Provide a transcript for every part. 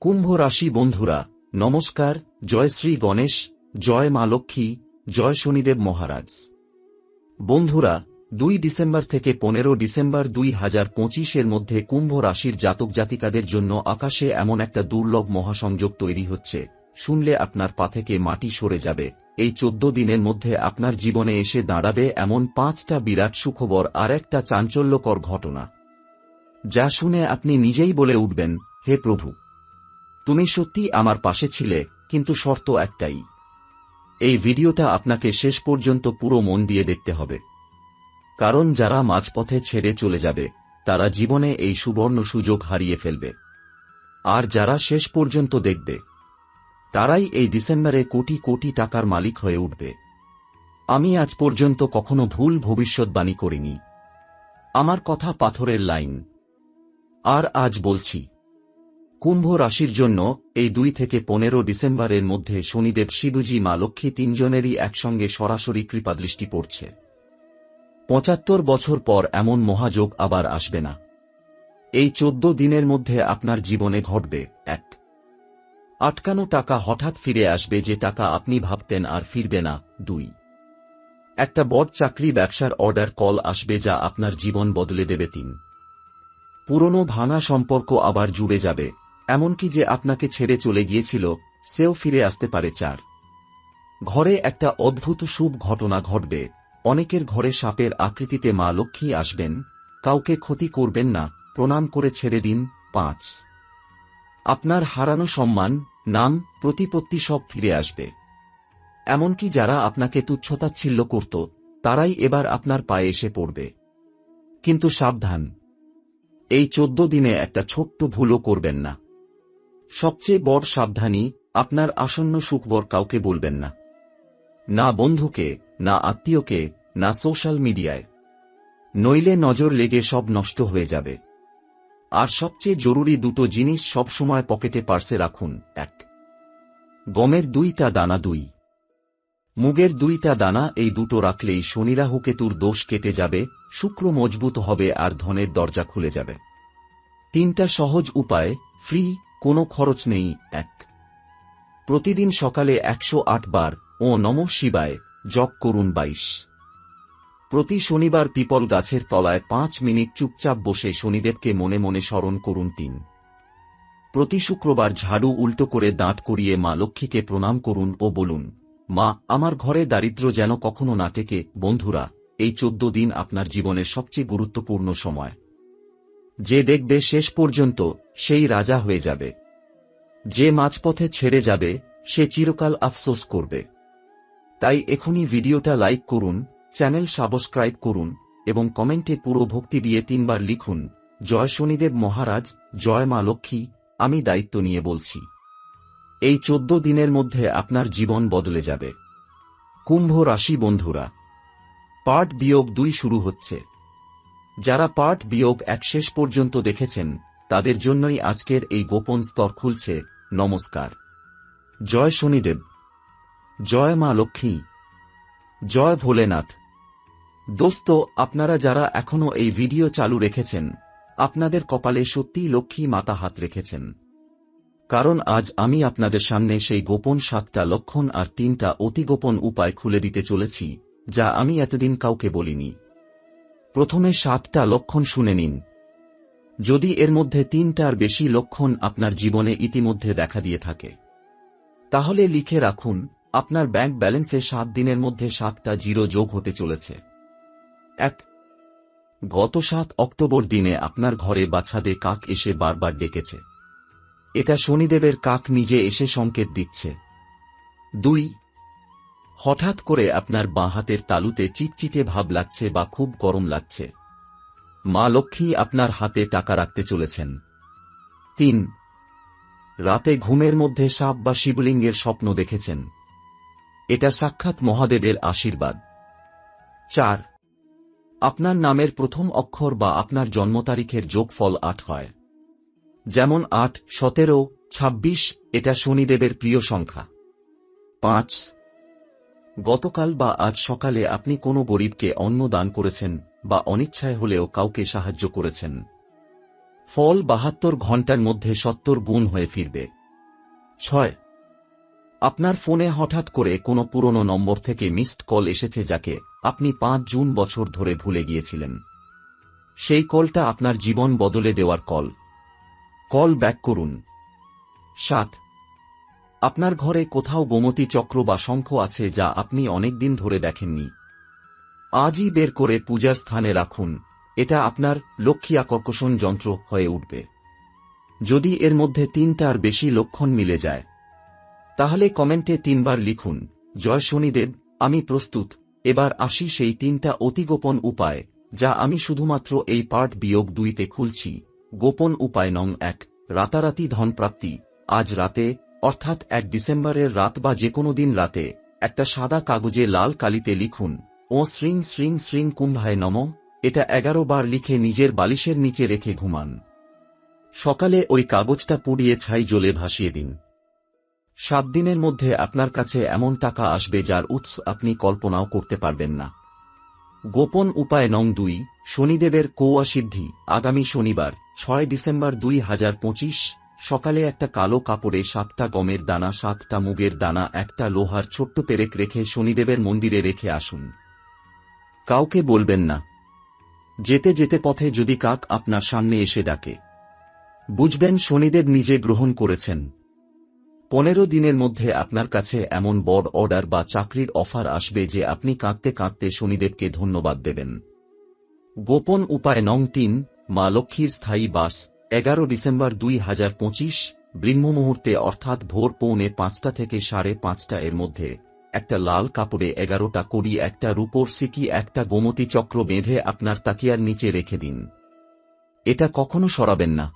কুম্ভ রাশি বন্ধুরা, নমস্কার, জয় শ্রী গণেশ, জয় মা লক্ষ্মী, জয় শনিদেব মহারাজ। বন্ধুরা, দুই ডিসেম্বর থেকে পনেরো ডিসেম্বর দুই হাজার পঁচিশের মধ্যে কুম্ভ রাশির জাতক জাতিকাদের জন্য আকাশে এমন একটা দুর্লভ মহাসংযোগ তৈরি হচ্ছে। শুনলে আপনার পা থেকে মাটি সরে যাবে। এই চোদ্দ দিনের মধ্যে আপনার জীবনে এসে দাঁড়াবে এমন পাঁচটা বিরাট সুখবর আর একটা চাঞ্চল্যকর ঘটনা। যা শুনে আপনি নিজেই বলে উঠবেন, হে প্রভু! তুমি সত্যি আমার পাশে ছিলে, কিন্তু শর্ত একটাই। এই ভিডিওটা আপনাকে শেষ পর্যন্ত পুরো মন দিয়ে দেখতে হবে। কারণ যারা মাঝপথে ছেড়ে চলে যাবে, তারা জীবনে এই সুবর্ণ সুযোগ হারিয়ে ফেলবে। আর যারা শেষ পর্যন্ত দেখবে, তারাই এই ডিসেম্বরে কোটি কোটি টাকার মালিক হয়ে উঠবে। আমি আজ পর্যন্ত কখনো ভুল ভবিষ্যৎবাণী করিনি। আমার কথা পাথরের লাইন। আর আজ বলছি কুম্ভ রাশির জন্য এই দুই থেকে পনেরো ডিসেম্বরের মধ্যে শনিদেব শিবুজি মা লক্ষ্মী তিনজনেরই একসঙ্গে সরাসরি কৃপাদৃষ্টি পড়ছে। পঁচাত্তর বছর পর এমন মহাযোগ আবার আসবে না। এই চোদ্দ দিনের মধ্যে আপনার জীবনে ঘটবে, এক। আটকানো টাকা হঠাৎ ফিরে আসবে যে টাকা আপনি ভাবতেন আর ফিরবে না, দুই। একটা বড় চাকরি ব্যবসার অর্ডার কল আসবে যা আপনার জীবন বদলে দেবে, তিন। পুরনো ভাঙা সম্পর্ক আবার জুড়ে যাবে এমনকি যে আপনাকে ছেড়ে চলে গিয়েছিল, সেও ফিরে আসতে পারে চার। ঘরে একটা অদ্ভুত শুভ ঘটনা ঘটবে। অনেকের ঘরে সাপের আকৃতিতে মা লক্ষ্মী আসবেন, কাউকে ক্ষতি করবেন না, প্রণাম করে ছেড়ে দিন, পাঁচ। আপনার হারানো সম্মান, নাম, প্রতিপত্তি সব ফিরে আসবে। এমনকি যারা আপনাকে তুচ্ছতাচ্ছিল্য করত, তারাই এবার আপনার পায়ে এসে পড়বে। কিন্তু সাবধান। এই চোদ্দ দিনে একটা ছোট্ট ভুলও করবেন না। সবচেয়ে বড় সাবধানী, আপনার আসন্ন সুখবর কাউকে বলবেন না। না বন্ধুকে, না আত্মীয়কে, না সোশ্যাল মিডিয়ায়। নইলে নজর লেগে সব নষ্ট হয়ে যাবে। আর সবচেয়ে জরুরি দুটো জিনিস সবসময় পকেটে পার্সে রাখুন, এক। গমের দুইটা দানা দুই। মুগের দুইটা দানা এই দুটো রাখলেই শনিরাহু কেতুর দোষ কেটে যাবে, শুক্র মজবুত হবে আর ধনের দরজা খুলে যাবে। তিনটা সহজ উপায়, ফ্রি কোনো খরচ নেই, এক। প্রতিদিন সকালে একশো আট বার, ও নম শিবায়, জপ করুন বাইশ। প্রতি শনিবার পিপল গাছের তলায় পাঁচ মিনিট চুপচাপ বসে শনিদেবকে মনে মনে স্মরণ করুন তিন। প্রতি শুক্রবার ঝাড়ু উল্টো করে দাঁত করিয়ে মা লক্ষ্মীকে প্রণাম করুন ও বলুন, মা, আমার ঘরে দারিদ্র যেন কখনো না টেকে, বন্ধুরা, এই চোদ্দ দিন আপনার জীবনের সবচেয়ে গুরুত্বপূর্ণ সময়। যে দেখবে শেষ পর্যন্ত সেই রাজা হয়ে যাবে। যে মাঝপথে ছেড়ে যাবে, সে চিরকাল আফসোস করবে। তাই এখনই ভিডিওটা লাইক করুন, চ্যানেল সাবস্ক্রাইব করুন এবং কমেন্টে পুরো ভক্তি দিয়ে তিনবার লিখুন, জয় শনিদেব মহারাজ, জয় মা লক্ষ্মী, আমি দায়িত্ব নিয়ে বলছি। এই চোদ্দ দিনের মধ্যে আপনার জীবন বদলে যাবে। কুম্ভ রাশি বন্ধুরা পার্ট বিয়োগ দুই শুরু হচ্ছে। যারা পার্ট বিয়োগ এক শেষ পর্যন্ত দেখেছেন, তাদের জন্যই আজকের এই গোপন স্তর খুলছে, নমস্কার। জয় শনিদেব। জয় মা লক্ষ্মী। জয় ভোলেনাথ। দোস্ত, আপনারা যারা এখনও এই ভিডিও চালু রেখেছেন, আপনাদের কপালে সত্যিই লক্ষ্মী মাতা হাত রেখেছেন। কারণ আজ আমি আপনাদের সামনে সেই গোপন সাতটা লক্ষণ আর তিনটা অতি গোপন উপায় খুলে দিতে চলেছি, যা আমি এতদিন কাউকে বলিনি। প্রথমে সাতটা লক্ষণ শুনে নিন। যদি এর মধ্যে তিনটার বেশি লক্ষণ আপনার জীবনে ইতিমধ্যে দেখা দিয়ে থাকে, তাহলে লিখে রাখুন, আপনার ব্যাংক ব্যালেন্সে সাত দিনের মধ্যে সাতটা জিরো যোগ হতে চলেছে। এক, গত সাত অক্টোবর দিনে আপনার ঘরে বাছাদে কাক এসে বারবার ডেকেছে। এটা শনিদেবের কাক নিজে এসে সংকেত দিচ্ছে। দুই হঠাৎ করে আপনার বাঁ হাতের তালুতে চিটচিটে ভাব লাগছে বা খুব গরম লাগছে। মা লক্ষ্মী আপনার হাতে টাকা রাখতে চলেছেন। তিন, রাতে ঘুমের মধ্যে সাপ বা শিবলিঙ্গের স্বপ্ন দেখেছেন। এটা সাক্ষাৎ মহাদেবের আশীর্বাদ। চার, আপনার নামের প্রথম অক্ষর বা আপনার জন্ম তারিখের যোগফল আট হয়। যেমন আট, সতেরো, ছাব্বিশ, এটা শনিদেবের প্রিয় সংখ্যা। পাঁচ গতকাল বা আজ সকালে আপনি কোনো গরিবকে অন্ন দান করেছেন বা অনিচ্ছায় হলেও কাউকে সাহায্য করেছেন। ফল বাহাত্তর ঘণ্টার মধ্যে সত্তর গুণ হয়ে ফিরবে। ছয়। আপনার ফোনে হঠাৎ করে কোনো পুরনো নম্বর থেকে মিসড কল এসেছে যাকে আপনি পাঁচ জুন বছর ধরে ভুলে গিয়েছিলেন। সেই কলটা আপনার জীবন বদলে দেওয়ার কল। কল ব্যাক করুন। সাত। আপনার ঘরে কোথাও গোমতী চক্র বা শঙ্খ আছে যা আপনি অনেকদিন ধরে দেখেননি। আজই বের করে পূজার স্থানে রাখুন। এটা আপনার লক্ষ্মী আকর্ষণ যন্ত্র হয়ে উঠবে। যদি এর মধ্যে তিনটার বেশি লক্ষণ মিলে যায়, তাহলে কমেন্টে তিনবার লিখুন, জয় শনিদেব, আমি প্রস্তুত। এবার আসি সেই তিনটা অতি গোপন উপায়, যা আমি শুধুমাত্র এই পার্ট বিয়োগ দুইতে খুলছি। গোপন উপায় নং এক, রাতারাতি ধনপ্রাপ্তি। আজ রাতে অর্থাৎ এক ডিসেম্বরের রাত বা যে কোনো দিন রাতে, একটা সাদা কাগজে লাল কালিতে লিখুন, ও শ্রিং শ্রিং শ্রিং কুম্ভায় নম। এটা এগারো বার লিখে নিজের বালিশের নিচে রেখে ঘুমান। সকালে ওই কাগজটা পুড়িয়ে ছাই জ্বলে ভাসিয়ে দিন। সাত দিনের মধ্যে আপনার কাছে এমন টাকা আসবে যার উৎস আপনি কল্পনাও করতে পারবেন না। গোপন উপায় নং দুই, শনিদেবের কৌয়া সিদ্ধি আগামী শনিবার, ছয় ডিসেম্বর দুই হাজার পঁচিশ সকালে একটা কালো কাপড়ে সাতটা গমের দানা, সাতটা মুগের দানা, একটা লোহার ছোট্ট পেরেক রেখে শনিদেবের মন্দিরে রেখে আসুন। কাউকে বলবেন না। যেতে যেতে পথে যদি কাক আপনার সামনে এসে ডাকে। বুঝবেন শনিদেব নিজে গ্রহণ করেছেন। পনেরো দিনের মধ্যে আপনার কাছে এমন বড় অর্ডার বা চাকরির অফার আসবে যে আপনি কাঁদতে কাঁদতে শনিদেবকে ধন্যবাদ দেবেন। গোপন উপায় নং তিন, মা লক্ষ্মীর স্থায়ী বাস। এগারো ডিসেম্বর দুই হাজার পঁচিশ, ব্রহ্ম মুহূর্তে অর্থাৎ ভোর পৌনে পাঁচটা থেকে সাড়ে পাঁচটা এর মধ্যে একটা লাল কাপড়ে এগারোটা কড়ি, একটা রূপোর সিকি, একটা গোমতী চক্র বেঁধে আপনার তাকিয়ার নিচে রেখে দিন। এটা কখনো সরাবেন না।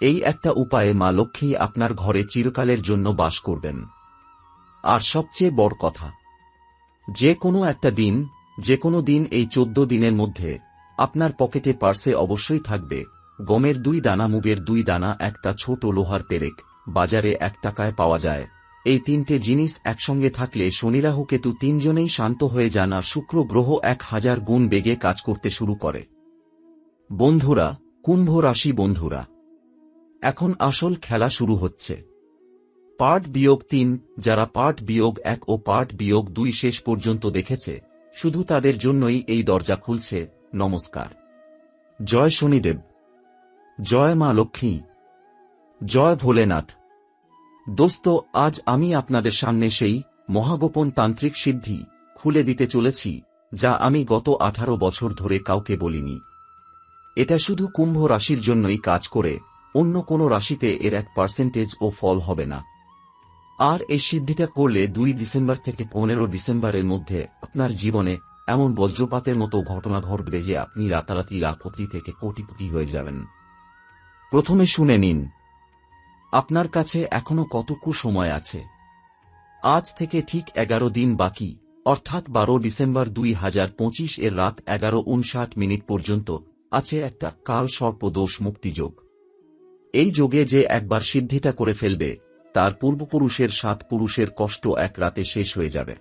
এই একটা উপায়ে মা লক্ষ্মী আপনার ঘরে চিরকালের জন্য বাস করবেন। আর সবচেয়ে বড় কথা, যে কোনো একটা দিন, যে কোনো দিন এই চোদ্দ দিনের মধ্যে আপনার পকেটে পার্সে অবশ্যই থাকবে। গমের দুই দানা মুগের দুই দানা, একটা ছোট লোহার তেরেক, বাজারে এক টাকায় পাওয়া যায়। এই তিনটে জিনিস একসঙ্গে থাকলে শনিরাহু কেতু তিনজনেই শান্ত হয়ে যান আর শুক্র গ্রহ এক হাজার গুণ বেগে কাজ করতে শুরু করে। বন্ধুরা, কুম্ভ রাশি বন্ধুরা, এখন আসল খেলা শুরু হচ্ছে। পার্ট বিয়োগ তিন, যারা পার্ট বিয়োগ এক ও পার্ট বিয়োগ দুই শেষ পর্যন্ত দেখেছে, শুধু তাদের জন্যই এই দরজা খুলছে। নমস্কার। জয় শনিদেব। জয় মা লক্ষ্মী। জয় ভোলেনাথ। দোস্ত, আজ আমি আপনাদের সামনে সেই মহাগোপন তান্ত্রিক সিদ্ধি খুলে দিতে চলেছি, যা আমি গত আঠারো বছর ধরে কাউকে বলিনি। এটা শুধু কুম্ভ রাশির জন্যই কাজ করে, অন্য কোনো রাশিতে এর এক পার্সেন্টেজ ও ফল হবে না। আর এই সিদ্ধিটা করলে দুই ডিসেম্বর থেকে পনেরো ডিসেম্বরের মধ্যে আপনার জীবনে এমন বজ্রপাতের মতো ঘটনা ঘটবে যে আপনি রাতারাতি লাখপতি থেকে কোটিপতি হয়ে যাবেন। প্রথমে শুনে নিন, আপনার কাছে এখনও কতকু সময় আছে? আজ থেকে ঠিক এগারো দিন বাকি, অর্থাৎ বারো ডিসেম্বর দুই হাজার পঁচিশ এর রাত এগারো উনষাট মিনিট পর্যন্ত আছে একটা কাল সর্পদোষ মুক্তিযোগ এই যোগে যে একবার সিদ্ধিটা করে ফেলবে, তার পূর্বপুরুষের সাত পুরুষের কষ্ট এক রাতে শেষ হয়ে যাবে।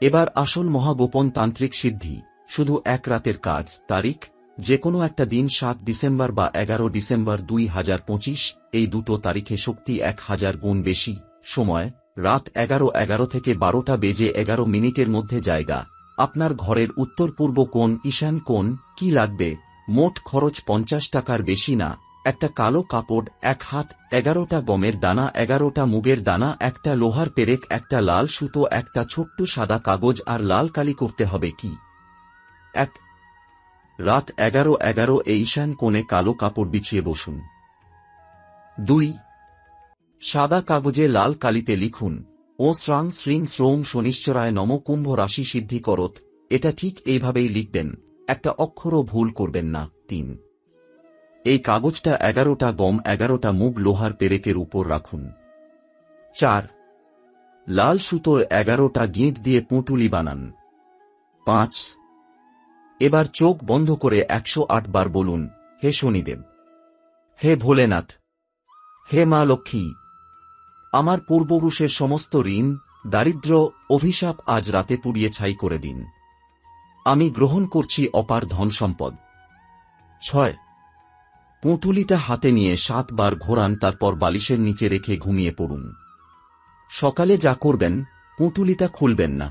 এবার আসল মহাগোপন তান্ত্রিক সিদ্ধি, শুধু এক রাতের কাজ, তারিখ যে কোনো একটা দিন সাত ডিসেম্বর বা এগারো ডিসেম্বর দুই হাজার পঁচিশ, এই দুটো তারিখে শক্তি এক হাজার গুণ বেশি, সময়, রাত এগারো এগারো থেকে বারোটা বেজে এগারো মিনিটের মধ্যে জায়গা। আপনার ঘরের উত্তর পূর্ব কোণ, ঈশান কোণ, কি লাগবে? মোট খরচ পঞ্চাশ টাকার বেশি না। একটা কালো কাপড়, এক হাত, এগারোটা গমের দানা, এগারোটা মুগের দানা, একটা লোহার পেরেক, একটা লাল সুতো, একটা ছোট্ট সাদা কাগজ আর লাল কালি করতে হবে কি? এক রাত এগারো এগারো এই ঈশান কোণে কালো কাপড় বিছিয়ে বসুন। দুই, সাদা কাগজে লাল কালিতে লিখুন, ও শ্রাং শ্রীং শ্রোম শনিশ্চরায় নম কুম্ভ রাশি সিদ্ধি করত। এটা ঠিক এইভাবেই লিখবেন, একটা অক্ষরও ভুল করবেন না, তিন। এই কাগজটা এগারোটা গম, এগারোটা মুগ লোহার পেরেকের উপর রাখুন। চার, লাল সুতো এগারোটা গিঁট দিয়ে পুঁটুলি বানান। পাঁচ এবার চোখ বন্ধ করে একশো আট বার বলুন, হে শনিদেব, হে ভোলেনাথ, হে মা লক্ষ্মী, আমার পূর্বপুরুষের সমস্ত ঋণ, দারিদ্র, অভিশাপ আজ রাতে পুড়িয়ে ছাই করে দিন। আমি গ্রহণ করছি অপার ধন সম্পদ। ছয়, পুঁটুলিটা হাতে নিয়ে সাতবার ঘোরান, তারপর বালিশের নিচে রেখে ঘুমিয়ে পড়ুন। সকালে যা করবেন, পুঁটুলিটা খুলবেন না।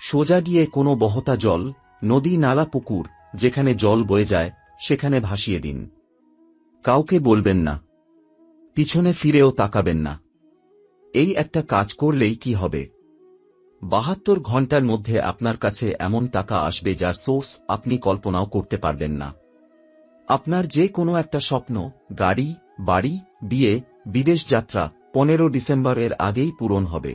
সোজা গিয়ে কোনো বহতা জল নদী নালা পুকুর, যেখানে জল বয়ে যায়, সেখানে ভাসিয়ে দিন। কাউকে বলবেন না। পিছনে ফিরেও তাকাবেন না। এই একটা কাজ করলেই কি হবে? বাহাত্তর ঘণ্টার মধ্যে আপনার কাছে এমন টাকা আসবে যার সোর্স আপনি কল্পনাও করতে পারবেন না। আপনার যে কোনো একটা স্বপ্ন, গাড়ি, বাড়ি, বিয়ে, বিদেশ যাত্রা, পনেরো ডিসেম্বরের আগেই পূরণ হবে।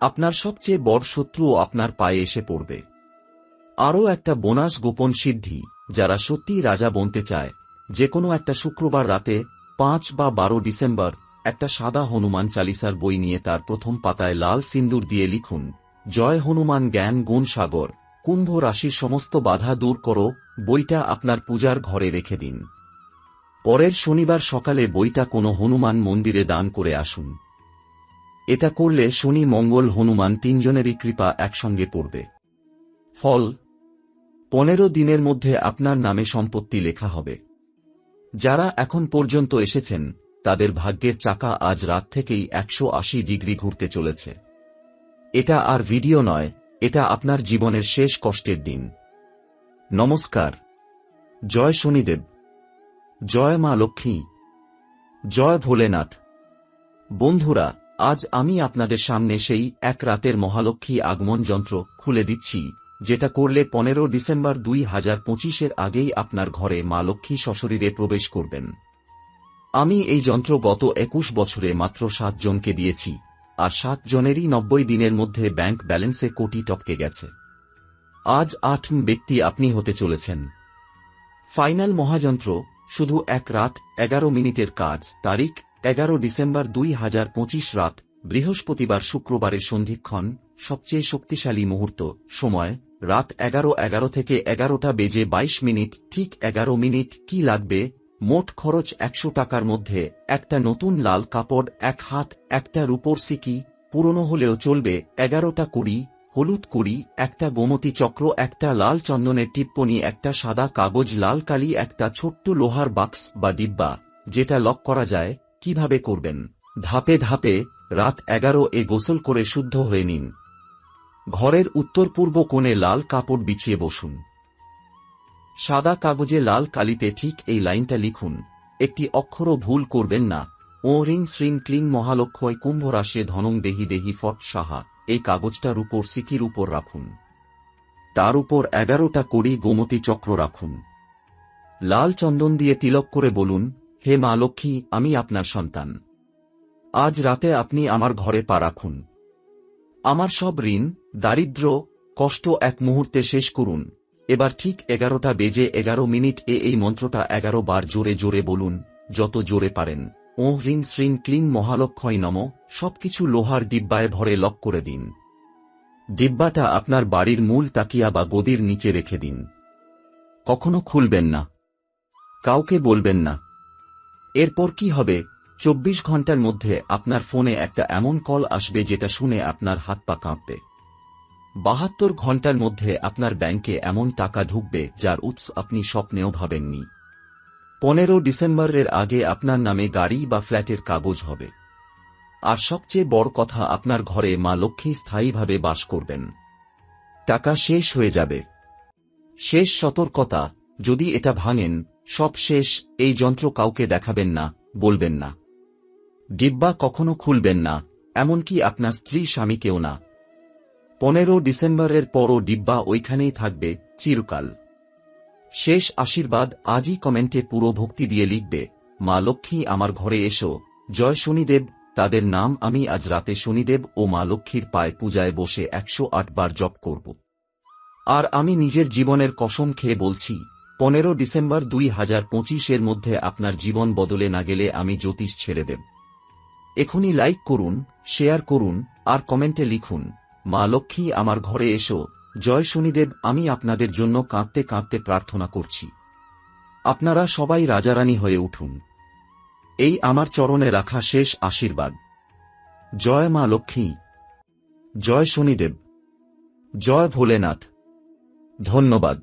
আপনার সবচেয়ে বড় শত্রুও আপনার পায়ে এসে পড়বে। আরও একটা বোনাস গোপন সিদ্ধি, যারা সত্যিই রাজা বনতে চায়। যে কোনো একটা শুক্রবার রাতে, পাঁচ বা বারো ডিসেম্বর, একটা সাদা হনুমান চালিসার বই নিয়ে তার প্রথম পাতায় লাল সিন্দুর দিয়ে লিখুন, জয় হনুমান জ্ঞান গুণ সাগর, কুম্ভ রাশির সমস্ত বাধা দূর করো, বইটা আপনার পূজার ঘরে রেখে দিন। পরের শনিবার সকালে বইটা কোনো হনুমান মন্দিরে দান করে আসুন। এটা করলে শনি, মঙ্গল, হনুমান তিনজনেরই কৃপা একসঙ্গে পড়বে। ফল পনেরো দিনের মধ্যে আপনার নামে সম্পত্তি লেখা হবে। যারা এখন পর্যন্ত এসেছেন, তাদের ভাগ্যের চাকা আজ রাত থেকেই একশো আশি ডিগ্রি ঘুরতে চলেছে। এটা আর ভিডিও নয়, এটা আপনার জীবনের শেষ কষ্টের দিন। নমস্কার। জয় শনিদেব। জয় মা লক্ষ্মী। জয় ভোলেনাথ। বন্ধুরা, আজ আমি আপনাদের সামনে সেই এক রাতের মহালক্ষ্মী আগমন যন্ত্র খুলে দিচ্ছি। যেটা করলে পনেরো ডিসেম্বর দুই হাজার পঁচিশের আগেই আপনার ঘরে মা লক্ষ্মী সশরীরে প্রবেশ করবেন। আমি এই যন্ত্র গত একুশ বছরে মাত্র সাত জনকে দিয়েছি, আর সাত জনেরই নব্বই দিনের মধ্যে ব্যাংক ব্যালেন্সে কোটি টপকে গেছে। আজ আট ব্যক্তি আপনি হতে চলেছেন। ফাইনাল মহাযন্ত্র, শুধু এক রাত, এগারো মিনিটের কাজ, তারিখ, এগারো ডিসেম্বর দুই হাজার পঁচিশ রাত বৃহস্পতিবার শুক্রবারের সন্ধিক্ষণ সবচেয়ে শক্তিশালী মুহূর্ত, সময়, রাত এগারো এগারো থেকে এগারোটা বেজে বাইশ মিনিট, ঠিক এগারো মিনিট কি লাগবে? মোট খরচ একশো টাকার মধ্যে, একটা নতুন লাল কাপড়, এক হাত, একটা রূপোর সিকি, পুরনো হলেও চলবে, এগারোটা কুড়ি, হলুদ কুড়ি, একটা গোমতী চক্র, একটা লাল চন্দনের টিপ্পনি, একটা সাদা কাগজ, লাল কালি, একটা ছোট্ট লোহার বাক্স বা ডিব্বা, যেটা লক করা যায়, কীভাবে করবেন? ধাপে ধাপে রাত এগারো এ গোসল করে শুদ্ধ হয়ে নিন। ঘরের উত্তর পূর্ব কোণে লাল কাপড় বিছিয়ে বসুন। সাদা কাগজে লাল কালিতে ঠিক এই লাইনটা লিখুন, একটি অক্ষরও ভুল করবেন না। ও রিং শ্রিং ক্লিং মহালক্ষয় কুম্ভ রাশে ধনং দেহি দেহি ফট সাহা। এই কাগজটার উপর সিকির উপর রাখুন। তার উপর এগারোটা কড়ি গোমতী চক্র রাখুন। লাল চন্দন দিয়ে তিলক করে বলুন, হে মা লক্ষ্মী, আমি আপনার সন্তান। আজ রাতে আপনি আমার ঘরে পা রাখুন। আমার সব ঋণ দারিদ্র কষ্ট এক মুহূর্তে শেষ করুন। এবার ঠিক এগারোটা বেজে এগারো মিনিট এ এই মন্ত্রটা এগারো বার জোরে জোরে বলুন, যত জোরে পারেন। ও হ্রিং শ্রিং ক্লিং মহালক্ষয় নম, সবকিছু লোহার ডিব্বায় ভরে লক করে দিন। ডিব্বাটা আপনার বাড়ির মূল তাকিয়া বা গদির নিচে রেখে দিন। কখনো খুলবেন না। কাউকে বলবেন না। এরপর কি হবে? চব্বিশ ঘণ্টার মধ্যে আপনার ফোনে একটা এমন কল আসবে যেটা শুনে আপনার হাত পা কাঁপবে। বাহাত্তর ঘণ্টার মধ্যে আপনার ব্যাংকে এমন টাকা ঢুকবে যার উৎস আপনি স্বপ্নেও ভাবেননি। পনেরো ডিসেম্বরের আগে আপনার নামে গাড়ি বা ফ্ল্যাটের কাগজ হবে। আর সবচেয়ে বড় কথা, আপনার ঘরে মা লক্ষ্মী স্থায়ীভাবে বাস করবেন। টাকা শেষ হয়ে যাবে। শেষ সতর্কতা, যদি এটা ভাঙেন, সব শেষ, এই যন্ত্র কাউকে দেখাবেন না, বলবেন না। ডিব্বা কখনো খুলবেন না, এমনকি আপনার স্ত্রী স্বামীকেও না। পনেরো ডিসেম্বরের পরও ডিব্বা ওইখানেই থাকবে, চিরকাল। শেষ আশীর্বাদ আজই কমেন্টে পুরো ভক্তি দিয়ে লিখবে, মা লক্ষ্মী, আমার ঘরে এসো। জয় শনিদেব, তাদের নাম আমি আজ রাতে শনিদেব ও মা লক্ষ্মীর পায়ে পূজায় বসে একশো বার জপ করব। আর আমি নিজের জীবনের কসম খেয়ে বলছি, পনেরো ডিসেম্বর দুই হাজার পঁচিশের মধ্যে আপনার জীবন বদলে না গেলে আমি জ্যোতিষ ছেড়ে দেব। এখনই লাইক করুন, শেয়ার করুন, আর কমেন্টে লিখুন, মা লক্ষ্মী, আমার ঘরে এসো। জয় শনিদেব, আমি আপনাদের জন্য কাঁদতে কাঁদতে প্রার্থনা করছি। আপনারা সবাই রাজারানী হয়ে উঠুন। এই আমার চরণে রাখা শেষ আশীর্বাদ। জয় মা লক্ষ্মী। জয় শনিদেব। জয় ভোলেনাথ। ধন্যবাদ।